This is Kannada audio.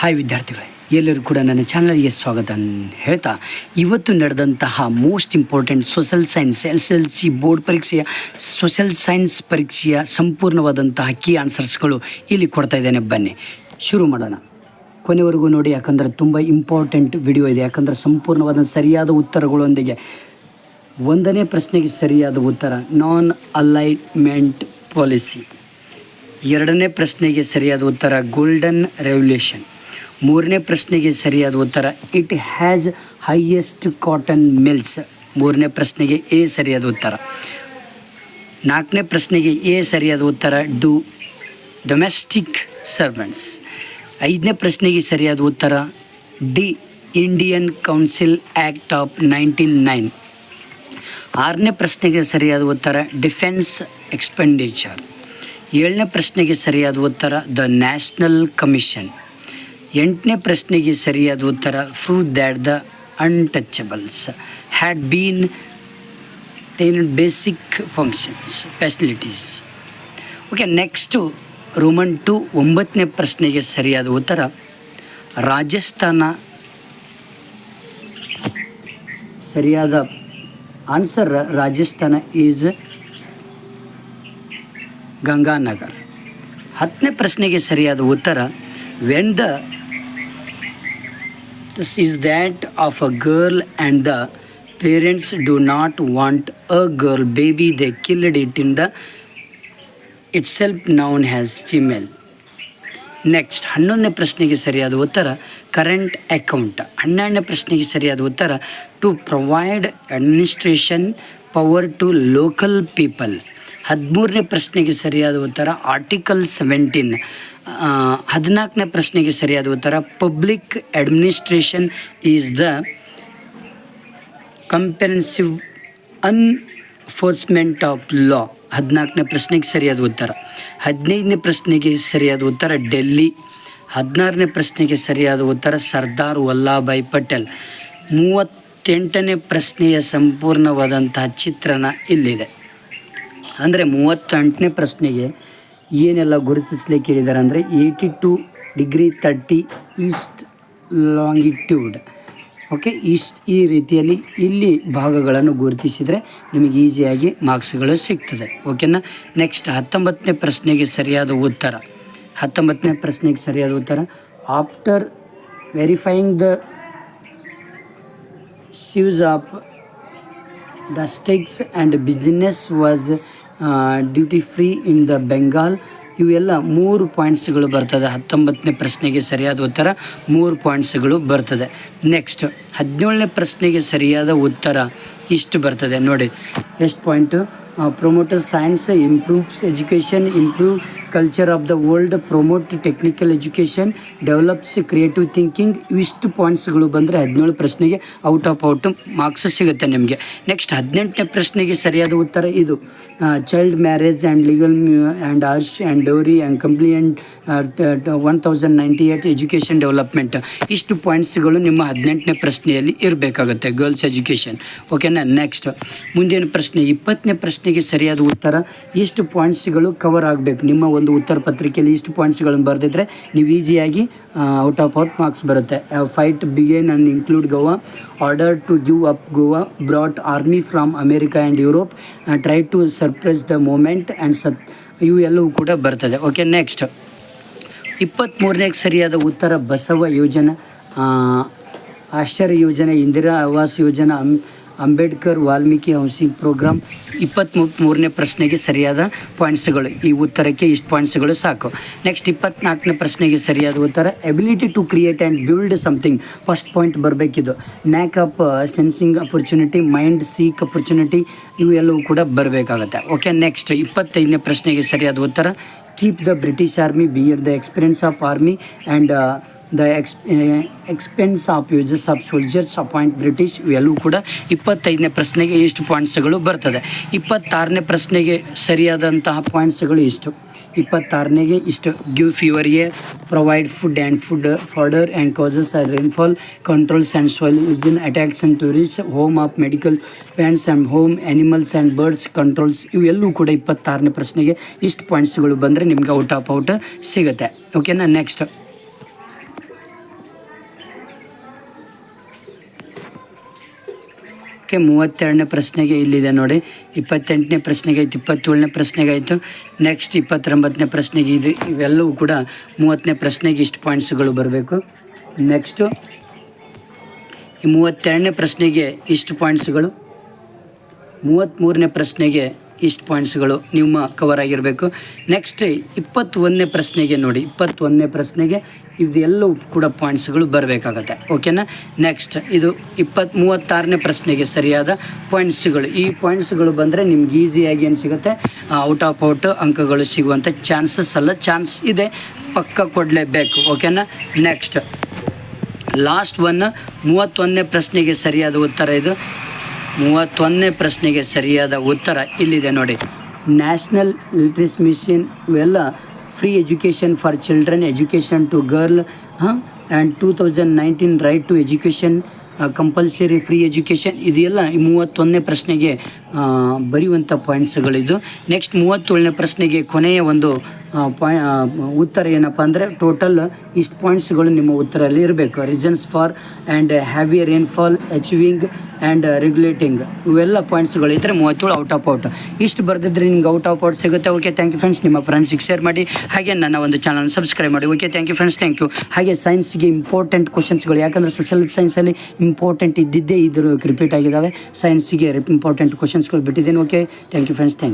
ಹಾಯ್ ವಿದ್ಯಾರ್ಥಿಗಳೇ, ಎಲ್ಲರೂ ಕೂಡ ನನ್ನ ಚಾನಲ್ಗೆ ಸ್ವಾಗತ ಹೇಳ್ತಾ, ಇವತ್ತು ನಡೆದಂತಹ most important social science S L C board ಪರೀಕ್ಷೆಯ ಸೋಷಲ್ ಸೈನ್ಸ್ ಪರೀಕ್ಷೆಯ ಸಂಪೂರ್ಣವಾದಂತಹ ಕೀ ಆನ್ಸರ್ಸ್ಗಳು ಇಲ್ಲಿ ಕೊಡ್ತಾ ಇದ್ದೇನೆ. ಬನ್ನಿ, ಶುರು ಮಾಡೋಣ. ಕೊನೆವರೆಗೂ ನೋಡಿ, ಯಾಕಂದರೆ ತುಂಬ ಇಂಪಾರ್ಟೆಂಟ್ ವಿಡಿಯೋ ಇದೆ. ಯಾಕಂದರೆ ಸಂಪೂರ್ಣವಾದ ಸರಿಯಾದ ಉತ್ತರಗಳೊಂದಿಗೆ ಒಂದನೇ ಪ್ರಶ್ನೆಗೆ ಸರಿಯಾದ ಉತ್ತರ ನಾನ್ ಅಲೈನ್ಮೆಂಟ್ ಪಾಲಿಸಿ ಎರಡನೇ ಪ್ರಶ್ನೆಗೆ ಸರಿಯಾದ ಉತ್ತರ ಗೋಲ್ಡನ್ ರೆವಲ್ಯೂಷನ್ ಮೂರನೇ ಪ್ರಶ್ನೆಗೆ ಸರಿಯಾದ ಉತ್ತರ it has highest cotton mills ಮೂರನೇ ಪ್ರಶ್ನೆಗೆ ಎ ಸರಿಯಾದ ಉತ್ತರ. ನಾಲ್ಕನೇ ಪ್ರಶ್ನೆಗೆ ಎ ಸರಿಯಾದ ಉತ್ತರ ಡು ಡೊಮೆಸ್ಟಿಕ್ ಸರ್ವೆಂಟ್ಸ್ ಐದನೇ ಪ್ರಶ್ನೆಗೆ ಸರಿಯಾದ ಉತ್ತರ D Indian council act of nineteen nine ಆರನೇ ಪ್ರಶ್ನೆಗೆ ಸರಿಯಾದ ಉತ್ತರ ಡಿಫೆನ್ಸ್ ಎಕ್ಸ್ಪೆಂಡಿಚರ್ ಏಳನೇ ಪ್ರಶ್ನೆಗೆ ಸರಿಯಾದ ಉತ್ತರ ದ ನ್ಯಾಷನಲ್ ಕಮಿಷನ್ ಎಂಟನೇ ಪ್ರಶ್ನೆಗೆ ಸರಿಯಾದ ಉತ್ತರ proof that the untouchables had been in basic functions facilities okay next Roman two ಒಂಬತ್ತನೇ ಪ್ರಶ್ನೆಗೆ ಸರಿಯಾದ ಉತ್ತರ, ರಾಜಸ್ಥಾನ. ಸರಿಯಾದ ಆನ್ಸರ್ ರಾಜಸ್ಥಾನ ಈಸ್ ಗಂಗಾನಗರ್. ಹತ್ತನೇ ಪ್ರಶ್ನೆಗೆ ಸರಿಯಾದ ಉತ್ತರ when the this is that of a girl and the parents do not want a girl baby they killed it in the itself noun has female next ಹನ್ನೊಂದನೇ ಪ್ರಶ್ನೆಗೆ ಸರಿಯಾದ ಉತ್ತರ ಕರೆಂಟ್ ಅಕೌಂಟ್ ಹನ್ನೆರಡನೇ ಪ್ರಶ್ನೆಗೆ ಸರಿಯಾದ ಉತ್ತರ to provide administration power to local people ಹದಿಮೂರನೇ ಪ್ರಶ್ನೆಗೆ ಸರಿಯಾದ ಉತ್ತರ ಆರ್ಟಿಕಲ್ ಸೆವೆಂಟೀನ್ ಹದಿನಾಲ್ಕನೇ ಪ್ರಶ್ನೆಗೆ ಸರಿಯಾದ ಉತ್ತರ public administration is the comprehensive enforcement of law ಹದಿನಾಲ್ಕನೇ ಪ್ರಶ್ನೆಗೆ ಸರಿಯಾದ ಉತ್ತರ. ಹದಿನೈದನೇ ಪ್ರಶ್ನೆಗೆ ಸರಿಯಾದ ಉತ್ತರ ಡೆಲ್ಲಿ ಹದಿನಾರನೇ ಪ್ರಶ್ನೆಗೆ ಸರಿಯಾದ ಉತ್ತರ, ಸರ್ದಾರ್ ವಲ್ಲಭಾಯ್ ಪಟೇಲ್. ಮೂವತ್ತೆಂಟನೇ ಪ್ರಶ್ನೆಯ ಸಂಪೂರ್ಣವಾದಂತಹ ಚಿತ್ರಣ ಇಲ್ಲಿದೆ. ಅಂದರೆ ಮೂವತ್ತೆಂಟನೇ ಪ್ರಶ್ನೆಗೆ ಏನೆಲ್ಲ ಗುರುತಿಸಲಿಕ್ಕೆ ಹೇಳಿದ್ದಾರೆ ಅಂದರೆ eighty two degree thirty east longitude. Okay ಇಷ್ಟು ಈ ರೀತಿಯಲ್ಲಿ ಇಲ್ಲಿ ಭಾಗಗಳನ್ನು ಗುರುತಿಸಿದರೆ ನಿಮಗೆ ಈಸಿಯಾಗಿ ಮಾರ್ಕ್ಸ್ಗಳು ಸಿಗ್ತದೆ. ಓಕೆನಾ? ನೆಕ್ಸ್ಟ್, ಹತ್ತೊಂಬತ್ತನೇ ಪ್ರಶ್ನೆಗೆ ಸರಿಯಾದ ಉತ್ತರ. ಹತ್ತೊಂಬತ್ತನೇ ಪ್ರಶ್ನೆಗೆ ಸರಿಯಾದ ಉತ್ತರ, after verifying the shoes of the stakes and business was duty free in the Bengal ಇವೆಲ್ಲ ಮೂರು ಪಾಯಿಂಟ್ಸ್ಗಳು ಬರ್ತದೆ. ಹತ್ತೊಂಬತ್ತನೇ ಪ್ರಶ್ನೆಗೆ ಸರಿಯಾದ ಉತ್ತರ, ಮೂರು ಪಾಯಿಂಟ್ಸ್ಗಳು ಬರ್ತದೆ. ನೆಕ್ಸ್ಟ್ ಹದಿನೇಳನೇ ಪ್ರಶ್ನೆಗೆ ಸರಿಯಾದ ಉತ್ತರ ಇಷ್ಟು ಬರ್ತದೆ. ನೋಡಿ ಎಷ್ಟು point promoter science improves education improve culture of the world promote technical education develops creative thinking ಇವಿಷ್ಟು ಪಾಯಿಂಟ್ಸ್ಗಳು ಬಂದರೆ ಹದಿನೇಳು ಪ್ರಶ್ನೆಗೆ ಔಟ್ ಆಫ್ ಔಟ್ ಮಾರ್ಕ್ಸ್ ಸಿಗುತ್ತೆ ನಿಮಗೆ. ನೆಕ್ಸ್ಟ್ ಹದಿನೆಂಟನೇ ಪ್ರಶ್ನೆಗೆ ಸರಿಯಾದ ಉತ್ತರ ಇದು. Child marriage and legal and harsh and dowry and compliant one thousand ninety eight education development ಇಷ್ಟು ಪಾಯಿಂಟ್ಸ್ಗಳು ನಿಮ್ಮ ಹದಿನೆಂಟನೇ ಪ್ರಶ್ನೆಯಲ್ಲಿ ಇರಬೇಕಾಗುತ್ತೆ ಗರ್ಲ್ಸ್ ಎಜುಕೇಷನ್ ಓಕೆನಾ ನೆಕ್ಸ್ಟ್ ಮುಂದಿನ ಪ್ರಶ್ನೆ, ಇಪ್ಪತ್ತನೇ ಪ್ರಶ್ನೆಗೆ ಸರಿಯಾದ ಉತ್ತರ. ಇಷ್ಟು ಪಾಯಿಂಟ್ಸ್ಗಳು ಕವರ್ ಆಗಬೇಕು. ನಿಮ್ಮ ಒಂದು ಉತ್ತರ ಪತ್ರಿಕೆಯಲ್ಲಿ ಇಷ್ಟು ಪಾಯಿಂಟ್ಸ್ಗಳನ್ನು ಬರೆದಿದ್ರೆ ನೀವು ಈಸಿಯಾಗಿ ಔಟ್ ಆಫ್ ಔಟ್ ಮಾರ್ಕ್ಸ್ ಬರುತ್ತೆ. Fight began an include Goa order to give up Goa brought army from America and Europe try to surprise the moment and such ಇವು ಎಲ್ಲವೂ ಕೂಡ ಬರ್ತದೆ. ಓಕೆ ನೆಕ್ಸ್ಟ್ ಇಪ್ಪತ್ತ್ಮೂರನೇಗೆ ಸರಿಯಾದ ಉತ್ತರ ಬಸವ ಯೋಜನೆ. ಆಶ್ಚರ್ಯ ಯೋಜನೆ, ಇಂದಿರಾ ಆವಾಸ್ ಯೋಜನೆ ಅಂಬೇಡ್ಕರ್ ವಾಲ್ಮೀಕಿ ಹೌಸಿಂಗ್ ಪ್ರೋಗ್ರಾಮ್ ಇಪ್ಪತ್ತ್ಮೂ ಮೂರನೇ ಪ್ರಶ್ನೆಗೆ ಸರಿಯಾದ ಪಾಯಿಂಟ್ಸ್ಗಳು. ಈ ಉತ್ತರಕ್ಕೆ ಇಷ್ಟು ಪಾಯಿಂಟ್ಸ್ಗಳು ಸಾಕು. ನೆಕ್ಸ್ಟ್ ಇಪ್ಪತ್ನಾಲ್ಕನೇ ಪ್ರಶ್ನೆಗೆ ಸರಿಯಾದ ಉತ್ತರ ability to create and build something first point ಬರಬೇಕಿದು. Knack of sensing opportunity mind seek opportunity ಇವು ಕೂಡ ಬರಬೇಕಾಗತ್ತೆ. ಓಕೆ ನೆಕ್ಸ್ಟ್ ಇಪ್ಪತ್ತೈದನೇ ಪ್ರಶ್ನೆಗೆ ಸರಿಯಾದ ಉತ್ತರ keep the British army bear the experience of army and the ex expense of uses of soldiers appoint British ಇವೆಲ್ಲವೂ ಕೂಡ ಇಪ್ಪತ್ತೈದನೇ ಪ್ರಶ್ನೆಗೆ ಇಷ್ಟು ಪಾಯಿಂಟ್ಸ್ಗಳು ಬರ್ತದೆ. ಇಪ್ಪತ್ತಾರನೇ ಪ್ರಶ್ನೆಗೆ ಸರಿಯಾದಂತಹ ಪಾಯಿಂಟ್ಸ್ಗಳು ಇಷ್ಟು. ಇಪ್ಪತ್ತಾರನೇಗೆ ಇಷ್ಟು give fever a provide food and food fodder and causes are rainfall controls and soil vision attacks and tourist home of medical plants and home animals and birds controls ಇವೆಲ್ಲವೂ ಕೂಡ ಇಪ್ಪತ್ತಾರನೇ ಪ್ರಶ್ನೆಗೆ ಇಷ್ಟು ಪಾಯಿಂಟ್ಸ್ಗಳು ಬಂದರೆ ನಿಮ್ಗೆ ಔಟ್ ಆಫ್ ಔಟ್ ಸಿಗುತ್ತೆ. ಓಕೆನಾ ನೆಕ್ಸ್ಟ್ ಓಕೆ ಮೂವತ್ತೆರಡನೇ ಪ್ರಶ್ನೆಗೆ ಇಲ್ಲಿದೆ ನೋಡಿ. ಇಪ್ಪತ್ತೆಂಟನೇ ಪ್ರಶ್ನೆಗೆ ಆಯಿತು, ಇಪ್ಪತ್ತೇಳನೇ ಪ್ರಶ್ನೆಗೆ ಆಯಿತು. ನೆಕ್ಸ್ಟ್ ಇಪ್ಪತ್ತೊಂಬತ್ತನೇ ಪ್ರಶ್ನೆಗೆ ಇದು, ಇವೆಲ್ಲವೂ ಕೂಡ ಮೂವತ್ತನೇ ಪ್ರಶ್ನೆಗೆ ಇಷ್ಟು ಪಾಯಿಂಟ್ಸ್ಗಳು ಬರಬೇಕು. ನೆಕ್ಸ್ಟು ಈ ಮೂವತ್ತೆರಡನೇ ಪ್ರಶ್ನೆಗೆ ಇಷ್ಟು ಪಾಯಿಂಟ್ಸ್ಗಳು ಮೂವತ್ತ್ಮೂರನೇ ಪ್ರಶ್ನೆಗೆ ಇಷ್ಟು ಪಾಯಿಂಟ್ಸ್ಗಳು ನಿಮ್ಮ ಕವರ್ ಆಗಿರಬೇಕು. ನೆಕ್ಸ್ಟ್ ಇಪ್ಪತ್ತೊಂದನೇ ಪ್ರಶ್ನೆಗೆ ನೋಡಿ. ಇಪ್ಪತ್ತೊಂದನೇ ಪ್ರಶ್ನೆಗೆ ಇದೆಲ್ಲವೂ ಕೂಡ ಪಾಯಿಂಟ್ಸ್ಗಳು ಬರಬೇಕಾಗತ್ತೆ. ಓಕೆನಾ ನೆಕ್ಸ್ಟ್ ಇದು ಇಪ್ಪತ್ತು ಮೂವತ್ತಾರನೇ ಪ್ರಶ್ನೆಗೆ ಸರಿಯಾದ ಪಾಯಿಂಟ್ಸ್ಗಳು ಈ ಪಾಯಿಂಟ್ಸ್ಗಳು ಬಂದರೆ ನಿಮ್ಗೆ ಈಸಿಯಾಗಿ ಏನು ಸಿಗುತ್ತೆ? ಔಟ್ ಆಫ್ ಔಟ್ ಅಂಕಗಳು ಸಿಗುವಂಥ ಚಾನ್ಸಸ್ ಅಲ್ಲ. ಚಾನ್ಸ್ ಇದೆ. ಪಕ್ಕ ಕೊಡಲೇಬೇಕು. ಓಕೆನಾ ನೆಕ್ಸ್ಟ್ ಲಾಸ್ಟ್ ಒನ್ ಮೂವತ್ತೊಂದನೇ ಪ್ರಶ್ನೆಗೆ ಸರಿಯಾದ ಉತ್ತರ ಇದು. ಮೂವತ್ತೊಂದನೇ ಪ್ರಶ್ನೆಗೆ ಸರಿಯಾದ ಉತ್ತರ ಇಲ್ಲಿದೆ ನೋಡಿ. ನ್ಯಾಷನಲ್ ಲಿಟ್ರಸ್ ಮಿಷನ್ ಇವೆಲ್ಲ free education for children education to girl ಹಾಂ and two thousand nineteen right to education compulsory free education ಇದೆಲ್ಲ ಮೂವತ್ತೊಂದನೇ ಪ್ರಶ್ನೆಗೆ ಬರೆಯುವಂಥ ಪಾಯಿಂಟ್ಸ್ಗಳಿದ್ದು ನೆಕ್ಸ್ಟ್ ಮೂವತ್ತೇಳನೇ ಪ್ರಶ್ನೆಗೆ ಕೊನೆಯ ಒಂದು ಪಾಯ್ ಉತ್ತರ ಏನಪ್ಪ ಅಂದರೆ ಟೋಟಲ್ ಇಷ್ಟು ಪಾಯಿಂಟ್ಸ್ಗಳು ನಿಮ್ಮ ಉತ್ತರಲ್ಲಿ ಇರಬೇಕು. Reasons for and heavy rainfall achieving and regulating ಇವೆಲ್ಲ ಪಾಯಿಂಟ್ಸ್ಗಳು ಇದ್ದರೆ ಮೂವತ್ತೇಳು ಔಟ್ ಆಫ್ ಔಟ್ ಇಷ್ಟು ಬರೆದಿದ್ರೆ ನಿಮ್ಗೆ ಔಟ್ ಆಫ್ ಔಟ್ ಸಿಗುತ್ತೆ. ಓಕೆ ಥ್ಯಾಂಕ್ ಯು ಫ್ರೆಂಡ್ಸ್ ನಿಮ್ಮ ಫ್ರೆಂಡ್ಸಿಗೆ ಶೇರ್ ಮಾಡಿ. ಹಾಗೆ ನನ್ನ ಒಂದು ಚಾನಲ್ ಸಬ್ಸ್ಕ್ರೈಬ್ ಮಾಡಿ. Okay thank you friends thank you ಹಾಗೆ ಸೈನ್ಸ್ಗೆ ಇಂಪಾರ್ಟೆಂಟ್ ಕ್ವಶನ್ಸ್ಗಳು ಯಾಕಂದರೆ ಸೋಷಲ್ ಸೈನ್ಸಲ್ಲಿ ಇಂಪಾರ್ಟೆಂಟ್ ಇದ್ದಿದ್ದೇ ಇದ್ರ ರಿಪೀಟ್ ಆಗಿದ್ದಾವೆ ಸೈನ್ಸಿಗೆ ಇಂಪಾರ್ಟೆಂಟ್ ಕ್ವಶನ್ಸ್ಗಳು ಬಿಟ್ಟಿದ್ದೇನೆ. Okay thank you friends thank